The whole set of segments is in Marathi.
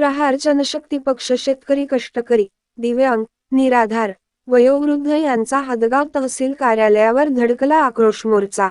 प्रहार जनशक्ती पक्ष शेतकरी कष्टकरी दिव्यांग निराधार वयोवृद्ध यांचा हदगाव तहसील कार्यालयावर धडकला आक्रोश मोर्चा.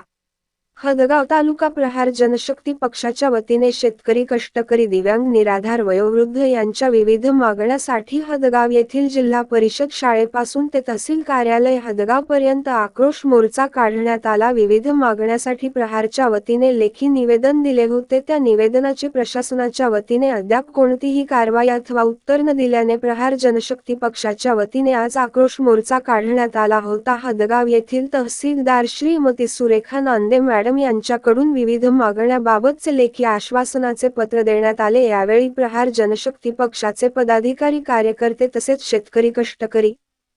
हदगाव तालुका प्रहार जनशक्ती पक्षाच्या वतीने शेतकरी कष्टकरी दिव्यांग निराधार वयोवृद्ध यांच्या विविध मागण्यासाठी हदगाव येथील जिल्हा परिषद शाळेपासून ते तहसील कार्यालय हदगाव पर्यंत आक्रोश मोर्चा काढण्यात आला. विविध मागण्यासाठी प्रहारच्या वतीने लेखी निवेदन दिले होते. त्या निवेदनाची प्रशासनाच्या वतीने अद्याप कोणतीही कारवाई अथवा उत्तर न दिल्याने प्रहार जनशक्ती पक्षाच्या वतीने आज आक्रोश मोर्चा काढण्यात आला होता. हदगाव येथील तहसीलदार श्रीमती सुरेखा नांदे मॅडम यांच्याकडून विविध मागण्याबाबतचे लेखी आश्वासनाचे पत्र देण्यात आले. यावेळी प्रहार जनशक्ती पक्षाचे पदाधिकारी कार्यकर्ते तसेच शेतकरी कष्टकरी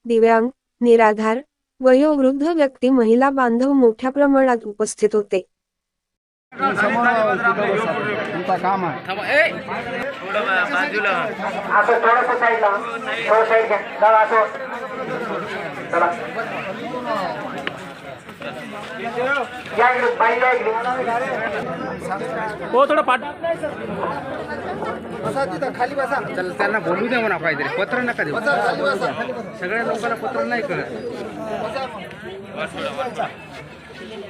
दिव्यांग निराधार वयोवृद्ध व्यक्ती महिला बांधव मोठ्या प्रमाणात उपस्थित होते. काम आहे हो थोडं पाठ. बसा तिथं खाली बसा. चल त्यांना बोलू द्या म्हणा काहीतरी. पत्र नका देऊ. सगळ्या लोकांना पत्र नाही कळत.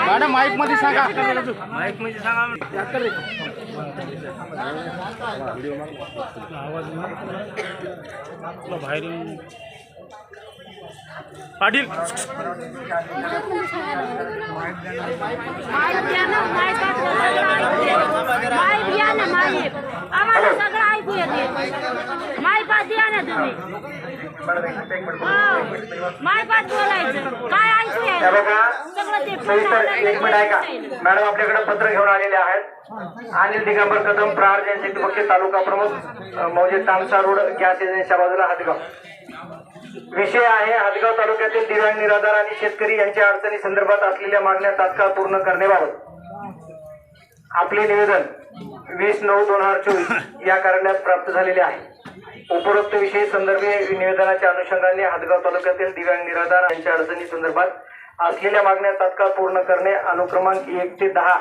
मॅडम माईकमध्ये सांगा. माईकमध्ये सांगा पाटील द्या ना, माईक. आम्हाला सगळं ऐकू येते. मायपात द्या ना तुम्ही. हो. बोलायचं. काय ऐकू येतं? सविस्तर एक मिनिट ऐका. मॅडम आपल्याकडे पत्र घेऊन आलेले आहेत. अनिल दिगंबर कदम प्रहार जनशक्ती पक्ष तालुका प्रमुख मौजे तामसा रोड गॅस एजन्सीच्या बाजूला हदगाव विषय आहे हदगाव तालुक्यातील दिव्यांग निराधार आणि शेतकरी यांच्या अडचणी संदर्भात असलेल्या मागण्या तात्काळ पूर्ण करण्याबाबत. आपले निवेदन वीस नऊ दोन हजार चोवीस या कार्यालयात प्राप्त झालेले आहे. उपरोक्त विषयी संदर्भे निवेदनाच्या अनुषंगाने हदगाव तालुक्यातील दिव्यांग निराधार यांच्या अडचणी संदर्भात असलेल्या मागण्या तात्काळ पूर्ण करणे अनुक्रमांक एक ते दहा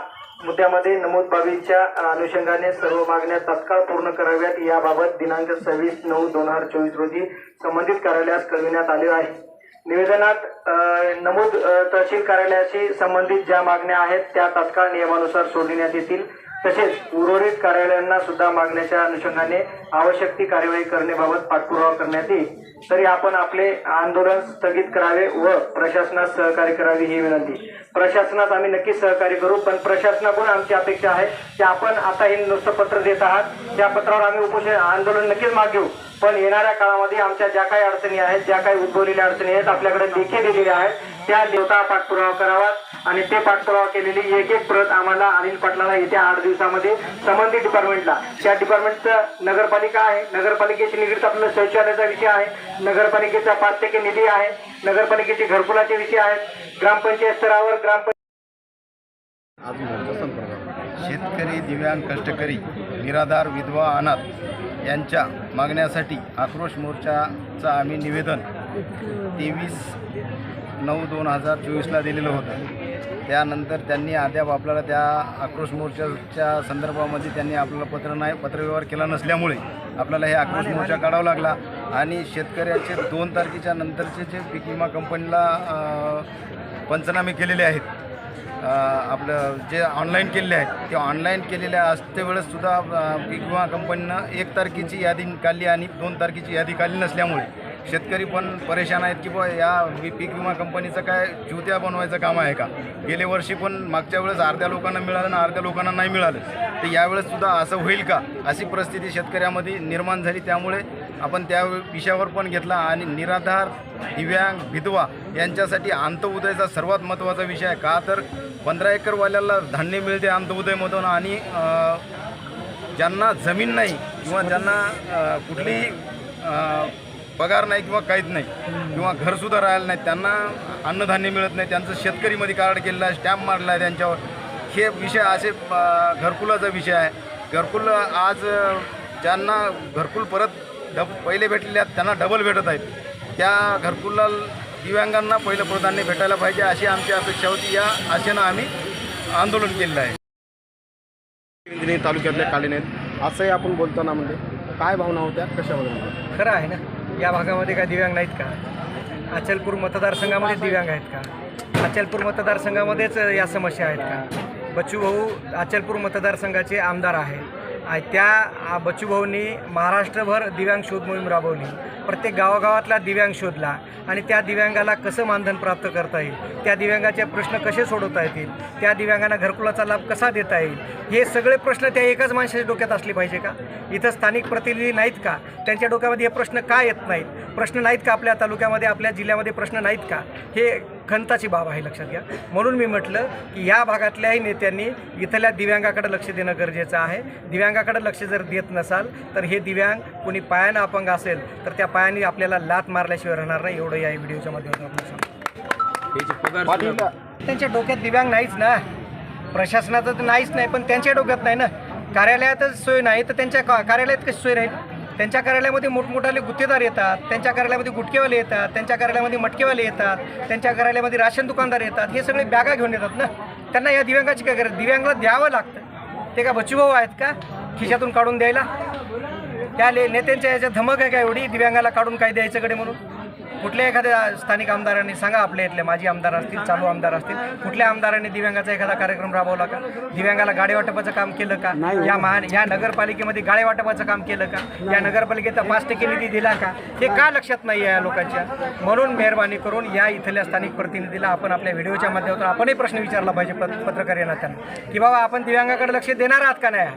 मुद्द्यामध्ये नमूद बाबींच्या अनुषंगाने सर्व मागण्या तात्काळ पूर्ण कराव्यात. याबाबत दिनांक सव्वीस नऊ दोन हजार चोवीस रोजी संबंधित कार्यालयास कळविण्यात आले आहे. निवेदनात नमूद तहसील कार्यालयाशी संबंधित ज्या मागण्या आहेत त्या तात्काळ नियमानुसार सोडविण्यात येतील. तसेच उर्वरित कार्यालयांना सुद्धा मागण्याच्या अनुषंगाने आवश्यक ती कार्यवाही करण्याबाबत पाठपुरावा करण्यात येईल. तरी आपण आपले आंदोलन स्थगित करावे व प्रशासनास सहकार्य करावी ही विनंती. प्रशासनात आम्ही नक्कीच सहकार्य करू पण प्रशासनाकडून आमची अपेक्षा आहे की आपण आता हे नुसतं पत्र देत आहात. त्या पत्रावर आम्ही उपोषण आंदोलन नक्कीच माग घेऊ. पण येणाऱ्या काळामध्ये आमच्या ज्या काही अडचणी आहेत ज्या काही उद्भवलेल्या अडचणी आहेत आपल्याकडे लेखी दिलेल्या आहेत त्या देवता पाठपुरावा कराव्यात आणि ते पाठपुरावा केलेली एक एक प्रत आम्हाला अनिल पाटलाला येत्या आठ दिवसामध्ये संबंधित डिपार्टमेंटला त्या डिपार्टमेंटचं नगरपालिका आहे. नगरपालिकेशी निगडीत आपलं शौचालयाचा विषय आहे. नगरपालिकेचा पाच टक्के निधी आहे. नगरपालिकेचे घरकुलाचे विषय आहेत. ग्रामपंचायत स्तरावर ग्रामपंचायत शेतकरी दिव्यांग कष्टकरी निराधार विधवा अनाथ यांच्या मागण्यासाठी आक्रोश मोर्चाचं आम्ही निवेदन तेवीस नऊ दोन हजार चोवीसला दिलेलं होतं. त्यानंतर त्यांनी अद्याप आपल्याला त्या आक्रोश मोर्चाच्या संदर्भामध्ये त्यांनी आपल्याला पत्र नाही पत्रव्यवहार केला नसल्यामुळे आपल्याला हे आक्रोश मोर्चा काढावा लागला. आणि शेतकऱ्याचे दोन तारखेच्या नंतरचे जे पीक विमा कंपनीला पंचनामे केलेले आहेत आपलं जे ऑनलाईन केलेले आहेत ते ऑनलाईन केलेल्या असते वेळेस पीक विमा कंपनीनं एक तारखेची यादी काढली आणि दोन तारखेची यादी काढली नसल्यामुळे शेतकरी पण परेशान आहेत की बुवा या पीक विमा कंपनीचं काय ज्युत्या बनवायचं काम आहे का? गेले वर्षी पण मागच्या वेळेस अर्ध्या लोकांना मिळालं आणि अर्ध्या लोकांना नाही मिळालं. तर यावेळेससुद्धा असं होईल का? अशी परिस्थिती शेतकऱ्यामध्ये निर्माण झाली. त्यामुळे आपण त्या विषयावर पण घेतला आणि निराधार दिव्यांग विधवा यांच्यासाठी अंतउदयचा सर्वात महत्त्वाचा विषय आहे. का तर पंधरा एकरवाल्याला धान्य मिळते अंतउदयमधून आणि ज्यांना जमीन नाही किंवा ज्यांना कुठलीही पगार नाही किंवा काहीच नाही किंवा घरसुद्धा राहिलं नाही त्यांना अन्नधान्य मिळत नाही. त्यांचं शेतकरीमध्ये कार्ड केलेलं आहे स्टॅम्प मारला आहे त्यांच्यावर. हे विषय असे घरकुलाचा विषय आहे. घरकुल आज ज्यांना घरकुल परत डब पहिले भेटलेले आहेत त्यांना डबल भेटत आहेत. त्या घरकुला दिव्यांगांना पहिलं प्राधान्य भेटायला पाहिजे अशी आमची अपेक्षा होती. या आशेनं आम्ही आंदोलन केलेलं आहे. तालुक्यातल्या कालीन आहेत. असंही आपण बोलताना म्हणजे काय भावना होत्या? कशाबद्दल? खरं आहे ना. या भागामध्ये काय दिव्यांग नाहीत का? अचलपूर मतदारसंघामध्ये दिव्यांग आहेत का? अचलपूर मतदारसंघामध्येच या समस्या आहेत का? बच्चू भाऊ अचलपूर मतदारसंघाचे आमदार आहेत. त्या आ, महाराष्ट्रभर दिव्यांग शोध मोहीम राबवली. प्रत्येक गावागावातला दिव्यांग शोधला. आणि त्या दिव्यांगाला कसं मानधन प्राप्त करता येईल? त्या दिव्यांगाचे प्रश्न कसे सोडवता येतील? त्या दिव्यांगांना घरकुलाचा लाभ कसा देता येईल? हे सगळे प्रश्न त्या एकाच माणसाच्या डोक्यात असले पाहिजे का? इथं स्थानिक प्रतिनिधी नाहीत का? त्यांच्या डोक्यामध्ये हे प्रश्न का येत नाहीत? प्रश्न नाहीत का आपल्या तालुक्यामध्ये आपल्या जिल्ह्यामध्ये प्रश्न नाहीत का? हे खंताची बाब आहे लक्षात घ्या. म्हणून मी म्हटलं की या भागातल्याही नेत्यांनी इथल्या दिव्यांगाकडे लक्ष देणं गरजेचं आहे. दिव्यांगाकडे लक्ष जर देत नसाल तर हे दिव्यांग कोणी पायानं अपंग असेल तर त्या पायाने आपल्याला लात मारल्याशिवाय राहणार नाही एवढं या व्हिडिओच्या माध्यमातून आपण सांगतो. त्यांच्या डोक्यात दिव्यांग नाहीच ना. प्रशासनाचं तर नाहीच नाही पण त्यांच्या डोक्यात नाही ना. कार्यालयातच सोय नाही तर त्यांच्या का- कार्यालयात कशी सोय राहील? त्यांच्या कार्यालयामध्ये मोठमोठाले गुत्तेदार येतात त्यांच्या कार्यालयामध्ये गुटकेवाले येतात त्यांच्या कार्यालयामध्ये मटकेवाले येतात त्यांच्या कार्यालयामध्ये राशन दुकानदार येतात हे सगळे बॅगा घेऊन येतात ना? त्यांना या दिव्यांगाची काय करायचं दिव्यांगाला द्यावं लागतं. ते का बच्चूभाऊ आहेत का? खिशातून काढून द्यायला? त्या ले नेत्यांच्या याच्या धमक आहे का एवढी? दिव्यांगाला काढून काय द्यायचं कडे म्हणून? कुठल्या एखाद्या स्थानिक आमदारांनी सांगा आपल्या इथले माजी आमदार असतील चालू आमदार असतील कुठल्या आमदारांनी दिव्यांगाचा एखादा कार्यक्रम राबवला का? दिव्यांगाला गाडी वाटपाचं काम केलं का? या महान या नगरपालिकेमध्ये गाळे वाटपाचं काम केलं का? या नगरपालिकेचा पाच टक्के निधी दिला का? हे का लक्षात नाही आहे या लोकांच्या? म्हणून मेहरबानी करून या इथल्या स्थानिक प्रतिनिधीला आपण आपल्या व्हिडिओच्या माध्यमातून आपणही प्रश्न विचारला पाहिजे पत पत्रकार या नात्यानं की बाबा आपण दिव्यांगाकडे लक्ष देणार आहात का नाही?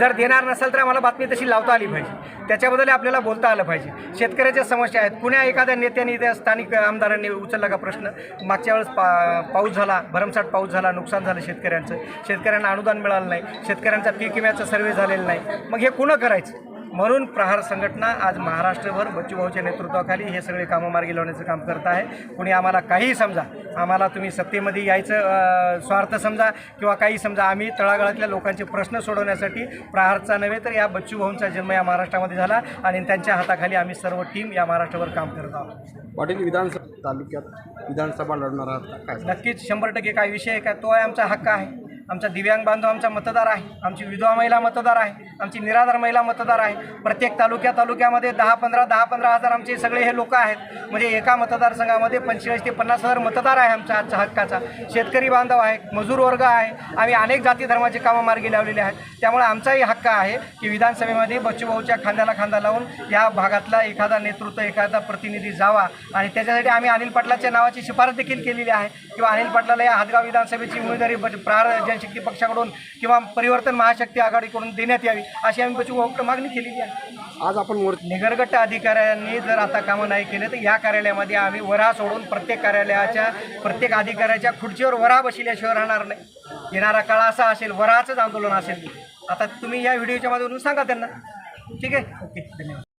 जर देणार नसेल तर आम्हाला बातमी तशी लावता आली पाहिजे. त्याच्याबद्दल आपल्याला बोलता आलं पाहिजे. शेतकऱ्याच्या समस्या आहेत. कुण्या एखाद्या नेत्याने त्या स्थानिक आमदारांनी उचलला का प्रश्न? मागच्या वेळेस पा पाऊस झाला भरमसाठ पाऊस झाला नुकसान झालं शेतकऱ्यांचं. शेतकऱ्यांना अनुदान मिळालं नाही. शेतकऱ्यांचा पीक विम्याचा सर्वे झालेला नाही. मग हे कुणं करायचं? म्हणून प्रहार संघटना आज महाराष्ट्रभर बच्चूभाऊच्या नेतृत्वाखाली हे सगळे कामं मार्गी लावण्याचं काम करत आहे. कुणी आम्हाला काहीही समजा आम्हाला तुम्ही सत्तेमध्ये यायचं स्वार्थ समजा किंवा काही समजा आम्ही तळागाळातल्या लोकांचे प्रश्न सोडवण्यासाठी प्रहारचा नव्हे तर या बच्चूभाऊंचा जन्म या महाराष्ट्रामध्ये झाला आणि त्यांच्या हाताखाली आम्ही सर्व टीम या महाराष्ट्रावर काम करत आहोत. पाटील विधानसभा तालुक्यात विधानसभा लढणार आहात नक्कीच शंभर टक्के काय विषय आहे का? तो आहे आमचा हक्क आहे. आमचा दिव्यांग बांधव आमचा मतदार आहे. आमची विधवा महिला मतदार आहे. आमची निराधार महिला मतदार आहे. प्रत्येक तालुक्या तालुक्यामध्ये दहा पंधरा दहा पंधरा हजार आमचे सगळे हे लोक आहेत. म्हणजे एका मतदारसंघामध्ये पंचेचाळीस ते पन्नास हजार मतदार आहे आमच्या आजच्या हक्काचा. शेतकरी बांधव आहे मजूर वर्ग आहे. आम्ही अनेक जाती धर्माचे कामं मार्गी लावलेले आहेत. त्यामुळे आमचाही हक्क आहे की विधानसभेमध्ये बच्चूभाऊच्या खांद्याला खांदा लावून या भागातला एखादा नेतृत्व एखादा प्रतिनिधी जावा. आणि त्याच्यासाठी आम्ही अनिल पाटलाच्या नावाची शिफारस देखील केलेली आहे. किंवा अनिल पाटलाला या हातगाव विधानसभेची उमेदवारी प्रार प्रहार जनशक्ती पक्षाकडून किंवा परिवर्तन महाशक्ती आघाडीकडून देण्यात यावी अशी आम्ही बच्चूभाऊकडे मागणी केलेली आहे. आज आपण निगरगट्ट अधिकाऱ्यांनी जर आता कामं नाही केले तर या कार्यालयामध्ये आम्ही वरा सोडून प्रत्येक कार्यालयाच्या प्रत्येक अधिकाऱ्याच्या खुर्चीवर वरा बसल्याशिवाय राहणार नाही. येणारा काळ असा असेल वराचंच आंदोलन असेल. आता तुम्ही या व्हिडिओच्या माध्यमातून सांगा त्यांना. ठीक आहे? ओके